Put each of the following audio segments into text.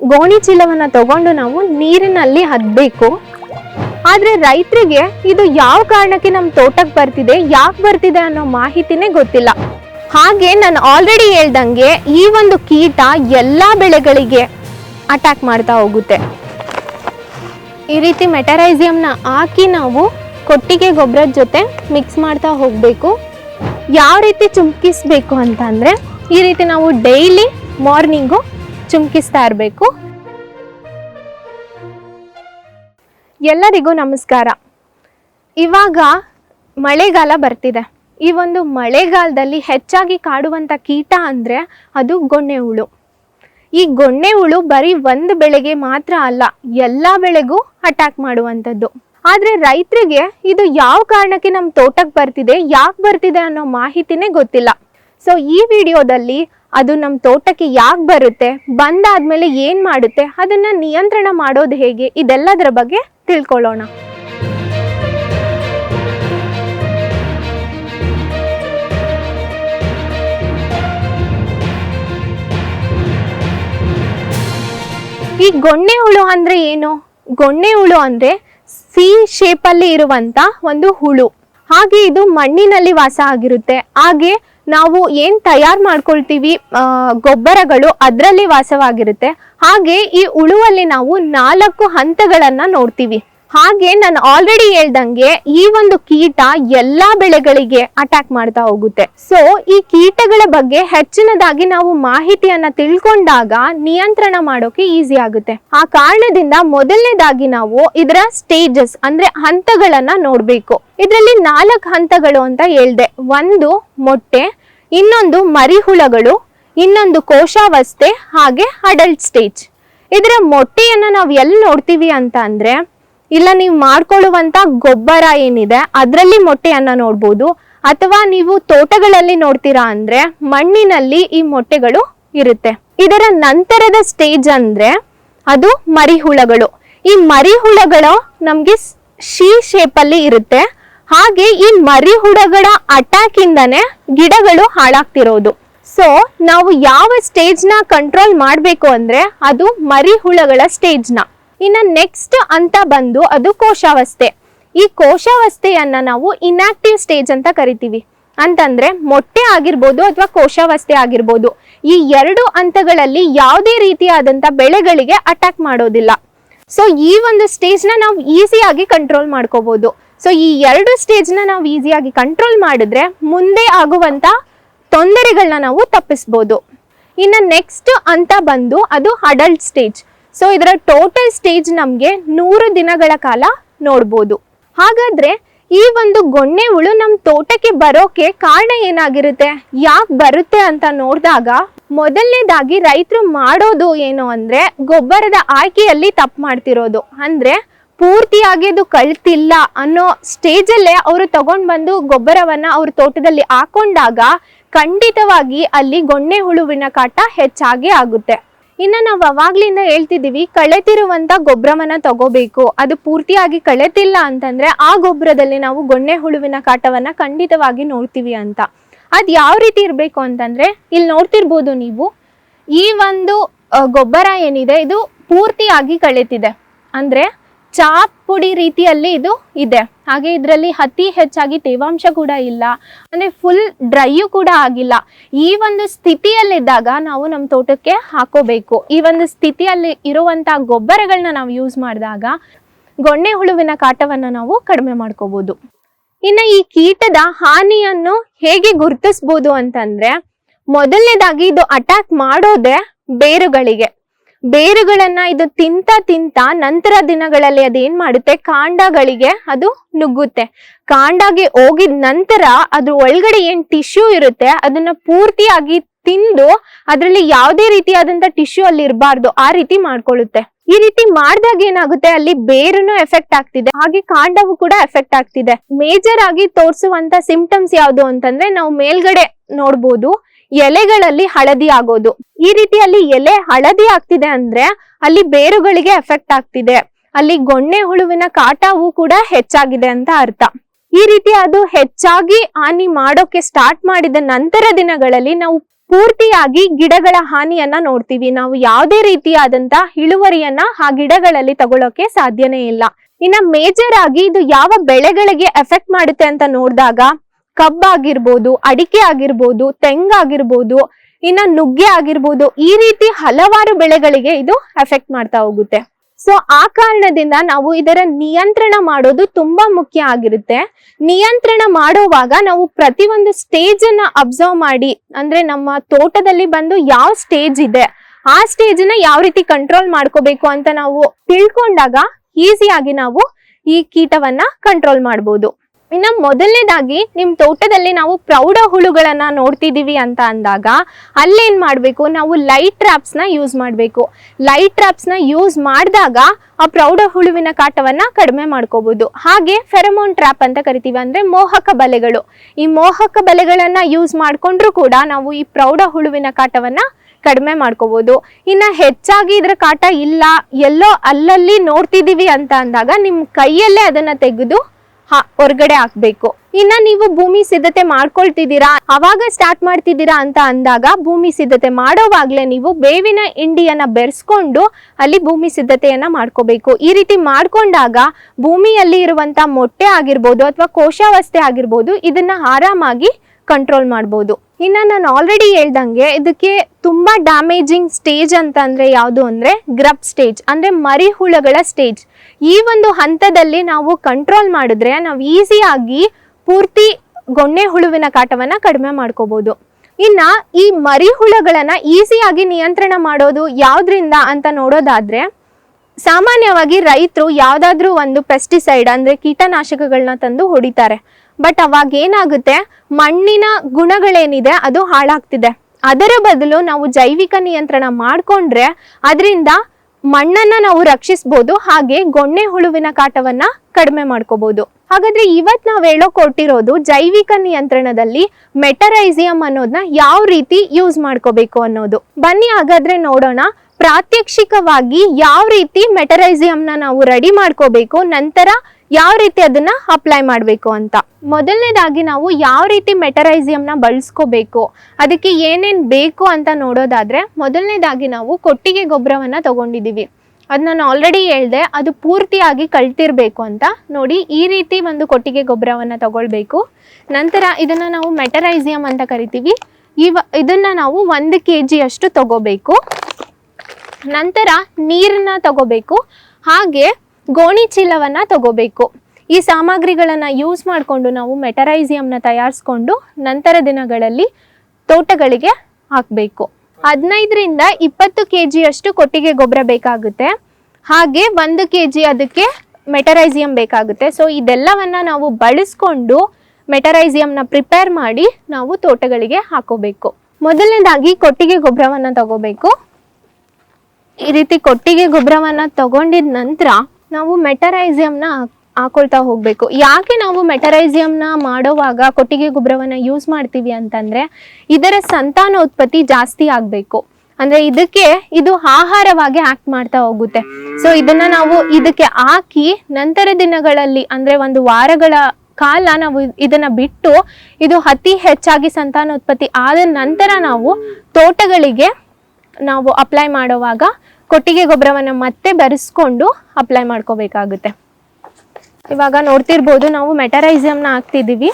ಗೋಣಿ ಚೀಲವನ್ನ ತಗೊಂಡು ನಾವು ನೀರಿನಲ್ಲಿ ಹದ್ಬೇಕು. ಆದ್ರೆ ರೈತರಿಗೆ ಇದು ಯಾವ ಕಾರಣಕ್ಕೆ ನಮ್ಮ ತೋಟಕ್ಕೆ ಬರ್ತಿದೆ, ಯಾಕೆ ಬರ್ತಿದೆ ಅನ್ನೋ ಮಾಹಿತಿನೇ ಗೊತ್ತಿಲ್ಲ. ಹಾಗೆ ನಾನು ಆಲ್ರೆಡಿ ಹೇಳ್ದಂಗೆ ಈ ಒಂದು ಕೀಟ ಎಲ್ಲಾ ಬೆಳೆಗಳಿಗೆ ಅಟ್ಯಾಕ್ ಮಾಡ್ತಾ ಹೋಗುತ್ತೆ. ಈ ರೀತಿ ಮೆಟರೈಸಿಯಂನ ಹಾಕಿ ನಾವು ಕೊಟ್ಟಿಗೆ ಗೊಬ್ಬರದ ಜೊತೆ ಮಿಕ್ಸ್ ಮಾಡ್ತಾ ಹೋಗಬೇಕು. ಯಾವ ರೀತಿ ಚುಮ್ಕಿಸ್ಬೇಕು ಅಂತ ಅಂದರೆ ಈ ರೀತಿ ನಾವು ಡೈಲಿ ಮಾರ್ನಿಂಗು ಚುಮ್ಕಿಸ್ತಾ ಇರಬೇಕು ಎಲ್ಲರಿಗೂ ನಮಸ್ಕಾರ. ಇವಾಗ ಮಳೆಗಾಲ ಬರ್ತಿದೆ. ಈ ಒಂದು ಮಳೆಗಾಲದಲ್ಲಿ ಹೆಚ್ಚಾಗಿ ಕಾಡುವಂಥ ಕೀಟ ಅಂದರೆ ಅದು ಗೊಣ್ಣೆ ಹುಳು. ಈ ಗೊಣ್ಣೆ ಹುಳು ಬರೀ ಒಂದು ಬೆಳೆಗೆ ಮಾತ್ರ ಅಲ್ಲ, ಎಲ್ಲ ಬೆಳೆಗೂ ಅಟ್ಯಾಕ್ ಮಾಡುವಂಥದ್ದು. ಆದರೆ ರೈತರಿಗೆ ಇದು ಯಾವ ಕಾರಣಕ್ಕೆ ನಮ್ಮ ತೋಟಕ್ಕೆ ಬರ್ತಿದೆ, ಯಾಕೆ ಬರ್ತಿದೆ ಅನ್ನೋ ಮಾಹಿತಿನೇ ಗೊತ್ತಿಲ್ಲ. ಸೊ ಈ ವಿಡಿಯೋದಲ್ಲಿ ಅದು ನಮ್ಮ ತೋಟಕ್ಕೆ ಯಾಕೆ ಬರುತ್ತೆ? ಬಂದಾದ್ಮೇಲೆ ಏನು ಮಾಡುತ್ತೆ? ಅದನ್ನು ನಿಯಂತ್ರಣ ಮಾಡೋದು ಹೇಗೆ? ಇದೆಲ್ಲದರ ಬಗ್ಗೆ ತಿಳ್ಕೊಳ್ಳೋಣ. ಈ ಗೊಣ್ಣೆ ಹುಳು ಅಂದರೆ ಏನು? ಗೊಣ್ಣೆ ಹುಳು ಅಂದರೆ ಸಿ ಶೇಪಲ್ಲಿ ಇರುವಂಥ ಒಂದು ಹುಳು. ಹಾಗೆ ಇದು ಮಣ್ಣಿನಲ್ಲಿ ವಾಸ ಆಗಿರುತ್ತೆ. ಹಾಗೆ ನಾವು ಏನ್ ತಯಾರು ಮಾಡ್ಕೊಳ್ತೀವಿ ಗೊಬ್ಬರಗಳು ಅದರಲ್ಲಿ ವಾಸವಾಗಿರುತ್ತೆ. ಹಾಗೆ ಈ ಉಳುವಲ್ಲಿ ನಾವು ನಾಲ್ಕು ಹಂತಗಳನ್ನ ನೋಡ್ತೀವಿ. ಹಾಗೆ ನಾನು ಆಲ್ರೆಡಿ ಹೇಳ್ದಂಗೆ ಈ ಒಂದು ಕೀಟ ಎಲ್ಲಾ ಬೆಳೆಗಳಿಗೆ ಅಟ್ಯಾಕ್ ಮಾಡ್ತಾ ಹೋಗುತ್ತೆ. ಸೊ ಈ ಕೀಟಗಳ ಬಗ್ಗೆ ಹೆಚ್ಚಿನದಾಗಿ ನಾವು ಮಾಹಿತಿಯನ್ನ ತಿಳ್ಕೊಂಡಾಗ ನಿಯಂತ್ರಣ ಮಾಡೋಕೆ ಈಸಿ ಆಗುತ್ತೆ. ಆ ಕಾರಣದಿಂದ ಮೊದಲನೇದಾಗಿ ನಾವು ಇದರ ಸ್ಟೇಜಸ್ ಅಂದ್ರೆ ಹಂತಗಳನ್ನ ನೋಡ್ಬೇಕು. ಇದರಲ್ಲಿ ನಾಲ್ಕು ಹಂತಗಳು ಅಂತ ಹೇಳ್ದೆ. ಒಂದು ಮೊಟ್ಟೆ, ಇನ್ನೊಂದು ಮರಿಹುಳಗಳು, ಇನ್ನೊಂದು ಕೋಶಾವಸ್ಥೆ ಹಾಗೆ ಅಡಲ್ಟ್ ಸ್ಟೇಜ್ ಇದರ ಮೊಟ್ಟೆಯನ್ನ ನಾವು ಎಲ್ಲಿ ನೋಡ್ತೀವಿ ಅಂತ ಅಂದ್ರೆ ಇಲ್ಲ, ನೀವು ಮಾಡ್ಕೊಳ್ಳುವಂತ ಗೊಬ್ಬರ ಏನಿದೆ, ಅದರಲ್ಲಿ ಮೊಟ್ಟೆಯನ್ನ ನೋಡ್ಬೋದು. ಅಥವಾ ನೀವು ತೋಟಗಳಲ್ಲಿ ನೋಡ್ತೀರಾ ಅಂದ್ರೆ ಮಣ್ಣಿನಲ್ಲಿ ಈ ಮೊಟ್ಟೆಗಳು ಇರುತ್ತೆ. ಇದರ ನಂತರದ ಸ್ಟೇಜ್ ಅಂದ್ರೆ ಅದು ಮರಿಹುಳಗಳು. ಈ ಮರಿಹುಳಗಳು ನಮ್ಗೆ ಶಿ ಶೇಪ್ ಅಲ್ಲಿ ಇರುತ್ತೆ. ಹಾಗೆ ಈ ಮರಿಹುಳಗಳ ಅಟ್ಯಾಕ್ ಇಂದಾನೆ ಗಿಡಗಳು ಹಾಳಾಗ್ತಿರೋದು. ಸೊ, ನಾವು ಯಾವ ಸ್ಟೇಜ್ನ ಕಂಟ್ರೋಲ್ ಮಾಡಬೇಕು ಅಂದ್ರೆ ಅದು ಮರಿಹುಳಗಳ ಸ್ಟೇಜ್ನ. ಇನ್ನು ನೆಕ್ಸ್ಟ್ ಅಂತ ಬಂದು ಅದು ಕೋಶಾವಸ್ಥೆ. ಈ ಕೋಶಾವಸ್ಥೆಯನ್ನ ನಾವು ಇನ್ಆಕ್ಟಿವ್ ಸ್ಟೇಜ್ ಅಂತ ಕರಿತೀವಿ. ಅಂತಂದ್ರೆ ಮೊಟ್ಟೆ ಆಗಿರ್ಬೋದು ಅಥವಾ ಕೋಶಾವಸ್ಥೆ ಆಗಿರ್ಬೋದು, ಈ ಎರಡು ಹಂತಗಳಲ್ಲಿ ಯಾವುದೇ ರೀತಿಯಾದಂತ ಬೆಳೆಗಳಿಗೆ ಅಟ್ಯಾಕ್ ಮಾಡೋದಿಲ್ಲ. ಸೊ ಈ ಒಂದು ಸ್ಟೇಜ್ನ ನಾವು ಈಸಿಯಾಗಿ ಕಂಟ್ರೋಲ್ ಮಾಡ್ಕೋಬಹುದು ಸೊ ಈ ಎರಡು ಸ್ಟೇಜ್ನ ನಾವು ಈಸಿಯಾಗಿ ಕಂಟ್ರೋಲ್ ಮಾಡಿದ್ರೆ ಮುಂದೆ ಆಗುವಂತ ತೊಂದರೆಗಳನ್ನ ನಾವು ತಪ್ಪಿಸ್ಬೋದು. ಇನ್ನು ನೆಕ್ಸ್ಟ್ ಅಂತ ಬಂದು ಅದು ಅಡಲ್ಟ್ ಸ್ಟೇಜ್ ಸೊ ಇದರ ಟೋಟಲ್ ಸ್ಟೇಜ್ ನಮಗೆ ನೂರು ದಿನಗಳ ಕಾಲ ನೋಡ್ಬೋದು. ಹಾಗಾದ್ರೆ ಈ ಒಂದು ಗೊಣ್ಣೆ ಹುಳು ನಮ್ಮ ತೋಟಕ್ಕೆ ಬರೋಕೆ ಕಾರಣ ಏನಾಗಿರುತ್ತೆ? ಯಾಕೆ ಬರುತ್ತೆ ಅಂತ ನೋಡಿದಾಗ ಮೊದಲನೇದಾಗಿ ರೈತರು ಮಾಡೋದು ಏನು ಅಂದ್ರೆ ಗೊಬ್ಬರದ ಆಯ್ಕೆಯಲ್ಲಿ ತಪ್ಪು ಮಾಡ್ತಿರೋದು. ಅಂದ್ರೆ ಪೂರ್ತಿಯಾಗಿ ಅದು ಕಳ್ತಿಲ್ಲ ಅನ್ನೋ ಸ್ಟೇಜಲ್ಲೇ ಅವರು ತಗೊಂಡ್ ಬಂದು ಗೊಬ್ಬರವನ್ನ ಅವ್ರ ತೋಟದಲ್ಲಿ ಹಾಕೊಂಡಾಗ ಖಂಡಿತವಾಗಿ ಅಲ್ಲಿ ಗೊಣ್ಣೆ ಹುಳುವಿನ ಕಾಟ ಹೆಚ್ಚಾಗಿ ಆಗುತ್ತೆ. ಇನ್ನ ನಾವು ಅವಾಗ್ಲಿಂದ ಹೇಳ್ತಿದ್ದೀವಿ, ಕಳೆತಿರುವಂತ ಗೊಬ್ಬರವನ್ನ ತಗೋಬೇಕು. ಅದು ಪೂರ್ತಿಯಾಗಿ ಕಳೆತಿಲ್ಲ ಅಂತಂದ್ರೆ ಆ ಗೊಬ್ಬರದಲ್ಲಿ ನಾವು ಗೊಣ್ಣೆ ಹುಳುವಿನ ಕಾಟವನ್ನ ಖಂಡಿತವಾಗಿ ನೋಡ್ತೀವಿ ಅಂತ. ಅದು ಯಾವ ರೀತಿ ಇರಬೇಕು ಅಂತಂದ್ರೆ ಇಲ್ಲಿ ನೋಡ್ತಿರ್ಬೋದು ನೀವು, ಈ ಒಂದು ಗೊಬ್ಬರ ಏನಿದೆ, ಇದು ಪೂರ್ತಿಯಾಗಿ ಕಳೆತಿದೆ. ಅಂದ್ರೆ ಚಾಪ್ ಪುಡಿ ರೀತಿಯಲ್ಲಿ ಇದು ಇದೆ. ಹಾಗೆ ಇದರಲ್ಲಿ ಅತಿ ಹೆಚ್ಚಾಗಿ ತೇವಾಂಶ ಕೂಡ ಇಲ್ಲ. ಅಂದ್ರೆ ಫುಲ್ ಡ್ರೈಯು ಕೂಡ ಆಗಿಲ್ಲ. ಈ ಒಂದು ಸ್ಥಿತಿಯಲ್ಲಿದ್ದಾಗ ನಾವು ನಮ್ಮ ತೋಟಕ್ಕೆ ಹಾಕೋಬೇಕು. ಈ ಒಂದು ಸ್ಥಿತಿಯಲ್ಲಿ ಇರುವಂತ ಗೊಬ್ಬರಗಳನ್ನ ನಾವು ಯೂಸ್ ಮಾಡಿದಾಗ ಗೊಣ್ಣೆ ಹುಳುವಿನ ಕಾಟವನ್ನ ನಾವು ಕಡಿಮೆ ಮಾಡ್ಕೋಬಹುದು ಇನ್ನು ಈ ಕೀಟದ ಹಾನಿಯನ್ನು ಹೇಗೆ ಗುರುತಿಸ್ಬೋದು ಅಂತಂದ್ರೆ, ಮೊದಲನೇದಾಗಿ ಇದು ಅಟ್ಯಾಕ್ ಮಾಡೋದೇ ಬೇರುಗಳಿಗೆ. ಬೇರುಗಳನ್ನ ಇದು ತಿಂತ ತಿಂತ ನಂತರ ದಿನಗಳಲ್ಲಿ ಅದೇನ್ ಮಾಡುತ್ತೆ? ಕಾಂಡಗಳಿಗೆ ಅದು ನುಗ್ಗುತ್ತೆ. ಕಾಂಡಗೆ ಹೋಗಿದ ನಂತರ ಅದ್ರ ಒಳಗಡೆ ಏನ್ ಟಿಶ್ಯೂ ಇರುತ್ತೆ? ಅದನ್ನ ಪೂರ್ತಿಯಾಗಿ ತಿಂದು ಅದರಲ್ಲಿ ಯಾವುದೇ ರೀತಿಯಾದಂತ ಟಿಶ್ಯೂ ಅಲ್ಲಿ ಇರಬಾರ್ದು. ಆ ರೀತಿ ಮಾಡ್ಕೊಳ್ಳುತ್ತೆ. ಈ ರೀತಿ ಮಾಡಿದಾಗ ಏನಾಗುತ್ತೆ? ಅಲ್ಲಿ ಬೇರುನು ಎಫೆಕ್ಟ್ ಆಗ್ತಿದೆ. ಹಾಗೆ ಕಾಂಡವು ಕೂಡ ಎಫೆಕ್ಟ್ ಆಗ್ತಿದೆ. ಮೇಜರ್ ಆಗಿ ತೋರಿಸುವಂತ ಸಿಂಪ್ಟಮ್ಸ್ ಯಾವುದು ಅಂತಂದ್ರೆ ನಾವು ಮೇಲ್ಗಡೆ ನೋಡ್ಬೋದು. ಎಲೆಗಳಲ್ಲಿ ಹಳದಿ ಆಗೋದು. ಈ ರೀತಿಯಲ್ಲಿ ಎಲೆ ಹಳದಿ ಆಗ್ತಿದೆ ಅಂದ್ರೆ ಅಲ್ಲಿ ಬೇರುಗಳಿಗೆ ಎಫೆಕ್ಟ್ ಆಗ್ತಿದೆ. ಅಲ್ಲಿ ಗೊಣ್ಣೆ ಹುಳುವಿನ ಕಾಟವು ಕೂಡ ಹೆಚ್ಚಾಗಿದೆ ಅಂತ ಅರ್ಥ. ಈ ರೀತಿ ಅದು ಹೆಚ್ಚಾಗಿ ಹಾನಿ ಮಾಡೋಕೆ ಸ್ಟಾರ್ಟ್ ಮಾಡಿದ ನಂತರ ದಿನಗಳಲ್ಲಿ ನಾವು ಪೂರ್ತಿಯಾಗಿ ಗಿಡಗಳ ಹಾನಿಯನ್ನ ನೋಡ್ತೀವಿ. ನಾವು ಯಾವುದೇ ರೀತಿಯಾದಂತ ಇಳುವರಿಯನ್ನ ಆ ಗಿಡಗಳಲ್ಲಿ ತಗೊಳ್ಳೋಕೆ ಸಾಧ್ಯನೇ ಇಲ್ಲ. ಇನ್ನ ಮೇಜರ್ ಆಗಿ ಇದು ಯಾವ ಬೆಳೆಗಳಿಗೆ ಎಫೆಕ್ಟ್ ಮಾಡುತ್ತೆ ಅಂತ ನೋಡಿದಾಗ ಕಬ್ಬಾಗಿರ್ಬೋದು, ಅಡಿಕೆ ಆಗಿರ್ಬೋದು ತೆಂಗಾಗಿರ್ಬೋದು ಇನ್ನ ನುಗ್ಗೆ ಆಗಿರ್ಬೋದು, ಈ ರೀತಿ ಹಲವಾರು ಬೆಳೆಗಳಿಗೆ ಇದು ಎಫೆಕ್ಟ್ ಮಾಡ್ತಾ ಹೋಗುತ್ತೆ. ಸೊ ಆ ಕಾರಣದಿಂದ ನಾವು ಇದರ ನಿಯಂತ್ರಣ ಮಾಡೋದು ತುಂಬಾ ಮುಖ್ಯ ಆಗಿರುತ್ತೆ. ನಿಯಂತ್ರಣ ಮಾಡುವಾಗ ನಾವು ಪ್ರತಿಯೊಂದು ಸ್ಟೇಜ್ ಅನ್ನ ಅಬ್ಸರ್ವ್ ಮಾಡಿ, ಅಂದ್ರೆ ನಮ್ಮ ತೋಟದಲ್ಲಿ ಬಂದು ಯಾವ ಸ್ಟೇಜ್ ಇದೆ, ಆ ಸ್ಟೇಜ್ನ ಯಾವ ರೀತಿ ಕಂಟ್ರೋಲ್ ಮಾಡ್ಕೋಬೇಕು ಅಂತ ನಾವು ತಿಳ್ಕೊಂಡಾಗ ಈಸಿಯಾಗಿ ನಾವು ಈ ಕೀಟವನ್ನ ಕಂಟ್ರೋಲ್ ಮಾಡ್ಬೋದು. ಇನ್ನ ಮೊದಲನೇದಾಗಿ ನಿಮ್ ತೋಟದಲ್ಲಿ ನಾವು ಪ್ರೌಢ ಹುಳುಗಳನ್ನ ನೋಡ್ತಿದೀವಿ ಅಂತ ಅಂದಾಗ ಅಲ್ಲೇನ್ ಮಾಡ್ಬೇಕು? ನಾವು ಲೈಟ್ ಟ್ರಾಪ್ಸ್ನ ಯೂಸ್ ಮಾಡ್ಬೇಕು. ಲೈಟ್ ಟ್ರಾಪ್ಸ್ನ ಯೂಸ್ ಮಾಡಿದಾಗ ಆ ಪ್ರೌಢ ಹುಳುವಿನ ಕಾಟವನ್ನ ಕಡಿಮೆ ಮಾಡ್ಕೋಬಹುದು ಹಾಗೆ ಫೆರಮೋನ್ ಟ್ರಾಪ್ ಅಂತ ಕರಿತೀವಿ ಅಂದ್ರೆ ಮೋಹಕ ಬಲೆಗಳು. ಈ ಮೋಹಕ ಬಲೆಗಳನ್ನ ಯೂಸ್ ಮಾಡ್ಕೊಂಡ್ರು ಕೂಡ ನಾವು ಈ ಪ್ರೌಢ ಹುಳುವಿನ ಕಾಟವನ್ನ ಕಡಿಮೆ ಮಾಡ್ಕೋಬಹುದು ಇನ್ನ ಹೆಚ್ಚಾಗಿ ಇದ್ರ ಕಾಟ ಇಲ್ಲ, ಎಲ್ಲೋ ಅಲ್ಲಲ್ಲಿ ನೋಡ್ತಿದೀವಿ ಅಂತ ಅಂದಾಗ ನಿಮ್ ಕೈಯಲ್ಲೇ ಅದನ್ನ ತೆಗೆದು ಹೊರಗಡೆ ಹಾಕ್ಬೇಕು. ಇನ್ನ ನೀವು ಭೂಮಿ ಸಿದ್ಧತೆ ಮಾಡ್ಕೊಳ್ತಿದ್ದೀರಾ? ಅವಾಗ ಸ್ಟಾರ್ಟ್ ಮಾಡ್ತಿದ್ದೀರಾ ಅಂತ ಅಂದಾಗ ಭೂಮಿ ಸಿದ್ಧತೆ ಮಾಡೋವಾಗ್ಲೇ ನೀವು ಬೇವಿನ ಹಿಂಡಿಯನ್ನ ಬೆರೆಸ್ಕೊಂಡು ಅಲ್ಲಿ ಭೂಮಿ ಸಿದ್ಧತೆಯನ್ನ ಮಾಡ್ಕೋಬೇಕು. ಈ ರೀತಿ ಮಾಡ್ಕೊಂಡಾಗ ಭೂಮಿಯಲ್ಲಿ ಇರುವಂತ ಮೊಟ್ಟೆ ಆಗಿರ್ಬೋದು ಅಥವಾ ಕೋಶಾವಸ್ಥೆ ಆಗಿರ್ಬೋದು ಇದನ್ನ ಆರಾಮಾಗಿ ಕಂಟ್ರೋಲ್ ಮಾಡ್ಬೋದು. ಇನ್ನ ನಾನು ಆಲ್ರೆಡಿ ಹೇಳ್ದಂಗೆ ಇದಕ್ಕೆ ತುಂಬಾ ಡ್ಯಾಮೇಜಿಂಗ್ ಸ್ಟೇಜ್ ಅಂತ ಅಂದ್ರೆ ಯಾವುದು ಅಂದ್ರೆ ಗ್ರಬ್ ಸ್ಟೇಜ್ ಅಂದ್ರೆ ಮರಿ ಹುಳಗಳ ಸ್ಟೇಜ್ ಈ ಒಂದು ಹಂತದಲ್ಲಿ ನಾವು ಕಂಟ್ರೋಲ್ ಮಾಡಿದ್ರೆ ನಾವು ಈಸಿಯಾಗಿ ಪೂರ್ತಿ ಗೊಣ್ಣೆ ಹುಳುವಿನ ಕಾಟವನ್ನ ಕಡಿಮೆ ಮಾಡ್ಕೋಬಹುದು ಇನ್ನ ಈ ಮರಿ ಹುಳಗಳನ್ನ ಈಸಿಯಾಗಿ ನಿಯಂತ್ರಣ ಮಾಡೋದು ಯಾವ್ದ್ರಿಂದ ಅಂತ ನೋಡೋದಾದ್ರೆ, ಸಾಮಾನ್ಯವಾಗಿ ರೈತರು ಯಾವ್ದಾದ್ರೂ ಒಂದು ಪೆಸ್ಟಿಸೈಡ್ ಅಂದ್ರೆ ಕೀಟನಾಶಕಗಳನ್ನ ತಂದು ಹೊಡಿತಾರೆ. ಬಟ್ ಅವಾಗ ಏನಾಗುತ್ತೆ, ಮಣ್ಣಿನ ಗುಣಗಳೇನಿದೆ ಅದು ಹಾಳಾಗ್ತಿದೆ. ಅದರ ಬದಲು ನಾವು ಜೈವಿಕ ನಿಯಂತ್ರಣ ಮಾಡ್ಕೊಂಡ್ರೆ, ಅದರಿಂದ ಮಣ್ಣನ್ನ ನಾವು ರಕ್ಷಿಸಬಹುದು ಹಾಗೆ ಗೊಣ್ಣೆ ಹುಳುವಿನ ಕಾಟವನ್ನ ಕಡಿಮೆ ಮಾಡ್ಕೋಬಹುದು ಹಾಗಾದ್ರೆ ಇವತ್ ನಾವ್ ಹೇಳೋ ಕೊಟ್ಟಿರೋದು ಜೈವಿಕ ನಿಯಂತ್ರಣದಲ್ಲಿ ಮೆಟರೈಸಿಯಂ ಅನ್ನೋದನ್ನ ಯಾವ ರೀತಿ ಯೂಸ್ ಮಾಡ್ಕೋಬೇಕು ಅನ್ನೋದು. ಬನ್ನಿ ಹಾಗಾದ್ರೆ ನೋಡೋಣ, ಪ್ರಾತ್ಯಕ್ಷಿಕವಾಗಿ ಯಾವ ರೀತಿ ಮೆಟರೈಸಿಯಂನ ನಾವು ರೆಡಿ ಮಾಡ್ಕೋಬೇಕು, ನಂತರ ಯಾವ ರೀತಿ ಅದನ್ನ ಅಪ್ಲೈ ಮಾಡಬೇಕು ಅಂತ. ಮೊದಲನೇದಾಗಿ ನಾವು ಯಾವ ರೀತಿ ಮೆಟರೈಸಿಯಂನ ಬಳಸ್ಕೋಬೇಕು, ಅದಕ್ಕೆ ಏನೇನ್ ಬೇಕು ಅಂತ ನೋಡೋದಾದ್ರೆ, ಮೊದಲನೇದಾಗಿ ನಾವು ಕೊಟ್ಟಿಗೆ ಗೊಬ್ಬರವನ್ನ ತಗೊಂಡಿದೀವಿ. ಅದು ನಾನು ಆಲ್ರೆಡಿ ಹೇಳ್ದೆ, ಅದು ಪೂರ್ತಿಯಾಗಿ ಕಳ್ತಿರ್ಬೇಕು ಅಂತ ನೋಡಿ ಈ ರೀತಿ ಒಂದು ಕೊಟ್ಟಿಗೆ ಗೊಬ್ಬರವನ್ನ ತಗೊಳ್ಬೇಕು. ನಂತರ ಇದನ್ನ ನಾವು ಮೆಟರೈಸಿಯಂ ಅಂತ ಕರಿತೀವಿ. ಇವ, ಇದನ್ನ ನಾವು ಒಂದು ಕೆ ಅಷ್ಟು ತಗೋಬೇಕು. ನಂತರ ನೀರನ್ನ ತಗೋಬೇಕು. ಹಾಗೆ ಗೋಣಿ ಚೀಲವನ್ನ ತಗೋಬೇಕು. ಈ ಸಾಮಗ್ರಿಗಳನ್ನ ಯೂಸ್ ಮಾಡಿಕೊಂಡು ನಾವು ಮೆಟರೈಸಿಯಂನ ತಯಾರಿಸ್ಕೊಂಡು ನಂತರ ದಿನಗಳಲ್ಲಿ ತೋಟಗಳಿಗೆ ಹಾಕಬೇಕು. ಹದಿನೈದರಿಂದ ಇಪ್ಪತ್ತು ಕೆ ಜಿಯಷ್ಟು ಕೊಟ್ಟಿಗೆ ಗೊಬ್ಬರ ಬೇಕಾಗುತ್ತೆ. ಹಾಗೆ ಒಂದು ಕೆ ಜಿ ಅದಕ್ಕೆ ಮೆಟರೈಸಿಯಂ ಬೇಕಾಗುತ್ತೆ. ಸೊ ಇದೆಲ್ಲವನ್ನ ನಾವು ಬಳಸ್ಕೊಂಡು ಮೆಟರೈಸಿಯಂನ ಪ್ರಿಪೇರ್ ಮಾಡಿ ನಾವು ತೋಟಗಳಿಗೆ ಹಾಕೋಬೇಕು. ಮೊದಲನೇದಾಗಿ ಕೊಟ್ಟಿಗೆ ಗೊಬ್ಬರವನ್ನು ತಗೋಬೇಕು. ಈ ರೀತಿ ಕೊಟ್ಟಿಗೆ ಗೊಬ್ಬರವನ್ನು ತಗೊಂಡಿದ ನಂತರ ನಾವು ಮೆಟರೈಸಿಯಂನ ಹಾಕೊಳ್ತಾ ಹೋಗ್ಬೇಕು. ಯಾಕೆ ನಾವು ಮೆಟರೈಸಿಯಂನ ಮಾಡೋವಾಗ ಕೊಟ್ಟಿಗೆ ಗೊಬ್ಬರವನ್ನ ಯೂಸ್ ಮಾಡ್ತೀವಿ ಅಂತಂದ್ರೆ ಇದರ ಸಂತಾನೋತ್ಪತ್ತಿ ಜಾಸ್ತಿ ಆಗ್ಬೇಕು. ಅಂದ್ರೆ ಇದಕ್ಕೆ ಇದು ಆಹಾರವಾಗಿ ಆಕ್ಟ್ ಮಾಡ್ತಾ ಹೋಗುತ್ತೆ. ಸೊ ಇದನ್ನ ನಾವು ಇದಕ್ಕೆ ಹಾಕಿ ನಂತರ ದಿನಗಳಲ್ಲಿ ಅಂದ್ರೆ ಒಂದು ವಾರಗಳ ಕಾಲ ನಾವು ಇದನ್ನ ಬಿಟ್ಟು ಇದು ಅತಿ ಹೆಚ್ಚಾಗಿ ಸಂತಾನೋತ್ಪತ್ತಿ ಆದ ನಂತರ ನಾವು ತೋಟಗಳಿಗೆ ನಾವು ಅಪ್ಲೈ ಮಾಡುವಾಗ ಕೊಟ್ಟಿಗೆ ಗೊಬ್ಬರವನ್ನು ಮತ್ತೆ ಬೆರೆಸ್ಕೊಂಡು ಅಪ್ಲೈ ಮಾಡ್ಕೋಬೇಕಾಗುತ್ತೆ. ಇವಾಗ ನೋಡ್ತಿರ್ಬೋದು ನಾವು ಮೆಟರೈಸಿಯಂನ ಹಾಕ್ತಿದ್ದೀವಿ.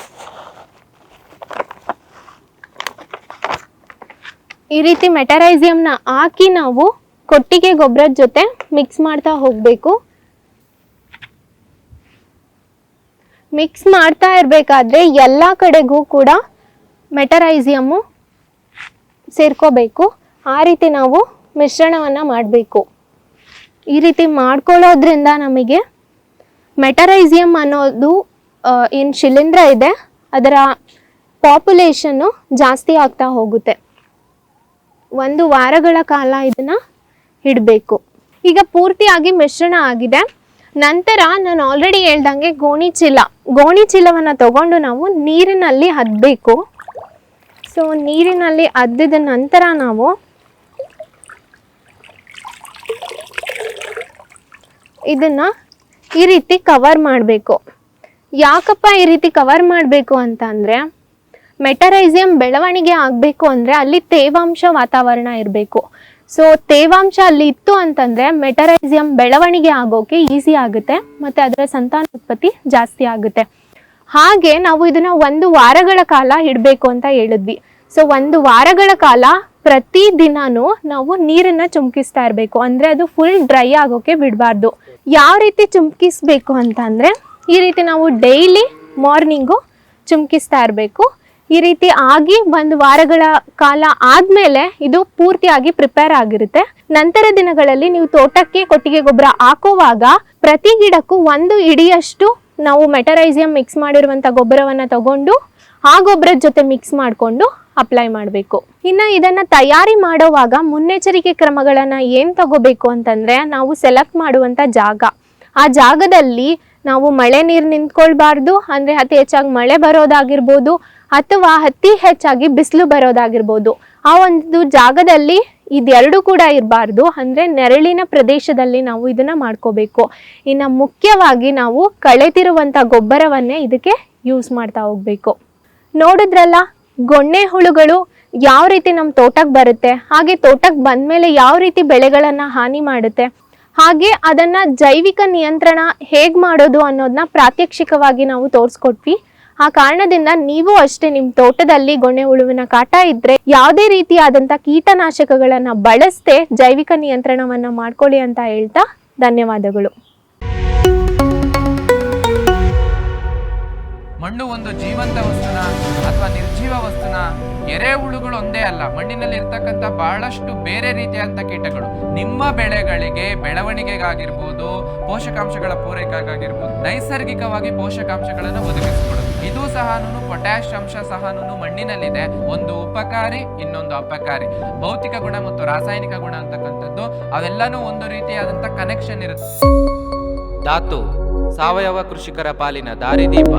ಈ ರೀತಿ ಮೆಟರೈಸಿಯಂನ ಹಾಕಿ ನಾವು ಕೊಟ್ಟಿಗೆ ಗೊಬ್ಬರದ ಜೊತೆ ಮಿಕ್ಸ್ ಮಾಡ್ತಾ ಹೋಗ್ಬೇಕು. ಮಿಕ್ಸ್ ಮಾಡ್ತಾ ಇರಬೇಕಾದ್ರೆ ಎಲ್ಲ ಕಡೆಗೂ ಕೂಡ ಮೆಟರೈಸಿಯಮ್ಮು ಸೇರ್ಕೋಬೇಕು. ಆ ರೀತಿ ನಾವು ಮಿಶ್ರಣವನ್ನು ಮಾಡಬೇಕು. ಈ ರೀತಿ ಮಾಡ್ಕೊಳ್ಳೋದ್ರಿಂದ ನಮಗೆ ಮೆಟರೈಸಿಯಂ ಅನ್ನೋದು ಏನು ಶಿಲೀಂಧ್ರ ಇದೆ. ಅದರ ಪಾಪ್ಯುಲೇಷನ್ನು ಜಾಸ್ತಿ ಆಗ್ತಾ ಹೋಗುತ್ತೆ. ಒಂದು ವಾರಗಳ ಕಾಲ ಇದನ್ನು ಇಡಬೇಕು. ಈಗ ಪೂರ್ತಿಯಾಗಿ ಮಿಶ್ರಣ ಆಗಿದೆ. ನಂತರ ನಾನು ಆಲ್ರೆಡಿ ಹೇಳ್ದಂಗೆ ಗೋಣಿ ಚೀಲ. ಗೋಣಿ ಚೀಲವನ್ನು ತಗೊಂಡು ನಾವು ನೀರಿನಲ್ಲಿ ಹದಬೇಕು. ಸೊ ನೀರಿನಲ್ಲಿ ಅದ್ದಿದ ನಂತರ ನಾವು ಇದನ್ನ ಈ ರೀತಿ ಕವರ್ ಮಾಡಬೇಕು. ಯಾಕಪ್ಪ ಈ ರೀತಿ ಕವರ್ ಮಾಡಬೇಕು ಅಂತ ಅಂದರೆ ಮೆಟರೈಸಿಯಂ ಬೆಳವಣಿಗೆ ಆಗಬೇಕು ಅಂದರೆ ಅಲ್ಲಿ ತೇವಾಂಶ ವಾತಾವರಣ ಇರಬೇಕು. ಸೊ ತೇವಾಂಶ ಅಲ್ಲಿ ಇತ್ತು ಅಂತಂದರೆ ಮೆಟರೈಸಿಯಂ ಬೆಳವಣಿಗೆ ಆಗೋಕೆ ಈಸಿ ಆಗುತ್ತೆ, ಮತ್ತು ಅದರ ಸಂತಾನೋತ್ಪತ್ತಿ ಜಾಸ್ತಿ ಆಗುತ್ತೆ. ಹಾಗೆ ನಾವು ಇದನ್ನ ಒಂದು ವಾರಗಳ ಕಾಲ ಇಡಬೇಕು ಅಂತ ಹೇಳಿದ್ವಿ. ಸೊ ಒಂದು ವಾರಗಳ ಕಾಲ ಪ್ರತಿ ದಿನಾನು ನಾವು ನೀರನ್ನ ಚುಮಕಿಸ್ತಾ ಇರಬೇಕು. ಅಂದ್ರೆ ಅದು ಫುಲ್ ಡ್ರೈ ಆಗೋಕೆ ಬಿಡಬಾರ್ದು. ಯಾವ ರೀತಿ ಚುಮಕಿಸ್ಬೇಕು ಅಂತ ಅಂದ್ರೆ, ಈ ರೀತಿ ನಾವು ಡೈಲಿ ಮಾರ್ನಿಂಗು ಚುಮಕಿಸ್ತಾ ಇರಬೇಕು. ಈ ರೀತಿ ಆಗಿ ಒಂದು ವಾರಗಳ ಕಾಲ ಆದ್ಮೇಲೆ ಇದು ಪೂರ್ತಿಯಾಗಿ ಪ್ರಿಪೇರ್ ಆಗಿರುತ್ತೆ. ನಂತರ ದಿನಗಳಲ್ಲಿ ನೀವು ತೋಟಕ್ಕೆ ಕೊಟ್ಟಿಗೆ ಗೊಬ್ಬರ ಹಾಕುವಾಗ ಪ್ರತಿ ಗಿಡಕ್ಕೂ ಒಂದು ಇಡಿಯಷ್ಟು ನಾವು ಮೆಟರೈಸಿಯಂ ಮಿಕ್ಸ್ ಮಾಡಿರುವಂಥ ಗೊಬ್ಬರವನ್ನು ತಗೊಂಡು, ಆ ಗೊಬ್ಬರದ ಜೊತೆ ಮಿಕ್ಸ್ ಮಾಡಿಕೊಂಡು ಅಪ್ಲೈ ಮಾಡಬೇಕು. ಇನ್ನು ಇದನ್ನು ತಯಾರಿ ಮಾಡುವಾಗ ಮುನ್ನೆಚ್ಚರಿಕೆ ಕ್ರಮಗಳನ್ನು ಏನು ತಗೋಬೇಕು ಅಂತಂದರೆ ನಾವು ಸೆಲೆಕ್ಟ್ ಮಾಡುವಂಥ ಜಾಗ. ಆ ಜಾಗದಲ್ಲಿ ನಾವು ಮಳೆ ನೀರು ನಿಂತ್ಕೊಳ್ಬಾರ್ದು, ಅಂದರೆ ಅತಿ ಹೆಚ್ಚಾಗಿ ಮಳೆ ಬರೋದಾಗಿರ್ಬೋದು ಅಥವಾ ಅತಿ ಹೆಚ್ಚಾಗಿ ಬಿಸಿಲು ಬರೋದಾಗಿರ್ಬೋದು. ಆ ಒಂದು ಜಾಗದಲ್ಲಿ ಇದೆರಡು ಕೂಡ ಇರಬಾರ್ದು, ಅಂದರೆ ನೆರಳಿನ ಪ್ರದೇಶದಲ್ಲಿ ನಾವು ಇದನ್ನು ಮಾಡ್ಕೋಬೇಕು. ಇನ್ನು ಮುಖ್ಯವಾಗಿ ನಾವು ಕಳೆತಿರುವಂಥ ಗೊಬ್ಬರವನ್ನೇ ಇದಕ್ಕೆ ಯೂಸ್ ಮಾಡ್ತಾ ಹೋಗಬೇಕು. ನೋಡಿದ್ರಲ್ಲ ಗೊಣ್ಣೆ ಹುಳುಗಳು ಯಾವ ರೀತಿ ನಮ್ಮ ತೋಟಕ್ಕೆ ಬರುತ್ತೆ, ಹಾಗೆ ತೋಟಕ್ಕೆ ಬಂದಮೇಲೆ ಯಾವ ರೀತಿ ಬೆಳೆಗಳನ್ನು ಹಾನಿ ಮಾಡುತ್ತೆ, ಹಾಗೆ ಅದನ್ನು ಜೈವಿಕ ನಿಯಂತ್ರಣ ಹೇಗೆ ಮಾಡೋದು ಅನ್ನೋದನ್ನ ಪ್ರಾತ್ಯಕ್ಷಿಕವಾಗಿ ನಾವು ತೋರಿಸ್ಕೊಟ್ವಿ. ಆ ಕಾರಣದಿಂದ ನೀವು ಅಷ್ಟೇ ನಿಮ್ಮ ತೋಟದಲ್ಲಿ ಗೊಣ್ಣೆ ಹುಳುವಿನ ಕಾಟ ಇದ್ರೆ ಯಾವುದೇ ರೀತಿಯಾದಂಥ ಕೀಟನಾಶಕಗಳನ್ನು ಬಳಸದೆ ಜೈವಿಕ ನಿಯಂತ್ರಣವನ್ನು ಮಾಡ್ಕೊಳ್ಳಿ ಅಂತ ಹೇಳ್ತಾ ಧನ್ಯವಾದಗಳು. ಮಣ್ಣು ಒಂದು ಜೀವಂತ ವಸ್ತುನ ಅಥವಾ ನಿರ್ಜೀವ ವಸ್ತುನ? ಎರೆಹುಳುಗಳು ಒಂದೇ ಅಲ್ಲ. ಮಣ್ಣಿನಲ್ಲಿ ಇರ್ತಕ್ಕಂಥ ಬಹಳಷ್ಟು ಬೇರೆ ರೀತಿಯಾದಂಥ ಕೀಟಗಳು. ನಿಮ್ಮ ಬೆಳೆಗಳಿಗೆ ಬೆಳವಣಿಗೆಗಾಗಿರ್ಬೋದು, ಪೋಷಕಾಂಶಗಳ ಪೂರೈಕೆಗಾಗಿರ್ಬೋದು, ನೈಸರ್ಗಿಕವಾಗಿ ಪೋಷಕಾಂಶಗಳನ್ನು ಒದಗಿಸಿಕೊಡುತ್ತೆ. ಇದು ಸಹ ಪೊಟ್ಯಾಶ್ ಅಂಶ ಸಹ ಮಣ್ಣಿನಲ್ಲಿದೆ. ಒಂದು ಉಪಕಾರಿ, ಇನ್ನೊಂದು ಅಪಕಾರಿ. ಭೌತಿಕ ಗುಣ ಮತ್ತು ರಾಸಾಯನಿಕ ಗುಣ ಅಂತಕ್ಕಂಥದ್ದು, ಅವೆಲ್ಲನೂ ಒಂದು ರೀತಿಯಾದಂಥ ಕನೆಕ್ಷನ್ ಇರುತ್ತೆ. ಧಾತು, ಸಾವಯವ ಕೃಷಿಕರ ಪಾಲಿನ ದಾರಿದೀಪ.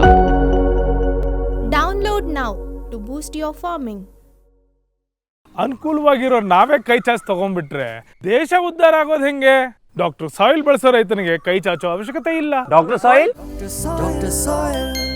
Download now to boost your farming. ಅನುಕೂಲವಾಗಿರೋ ನಾವೇ ಕೈ ಚಾಚ್ ತಗೊಂಡ್ಬಿಟ್ರೆ ದೇಶ ಉದ್ಧಾರ ಆಗೋದು ಹೆಂಗೆ ಡಾಕ್ಟರ್ ಸಾಯಿಲ್ ಬಳಸೋ ರೈತನಿಗೆ ಕೈ ಚಾಚೋ ಅವಶ್ಯಕತೆ ಇಲ್ಲ ಡಾಕ್ಟರ್ ಸಾಯಿಲ್ ಡಾಕ್ಟರ್ Soil.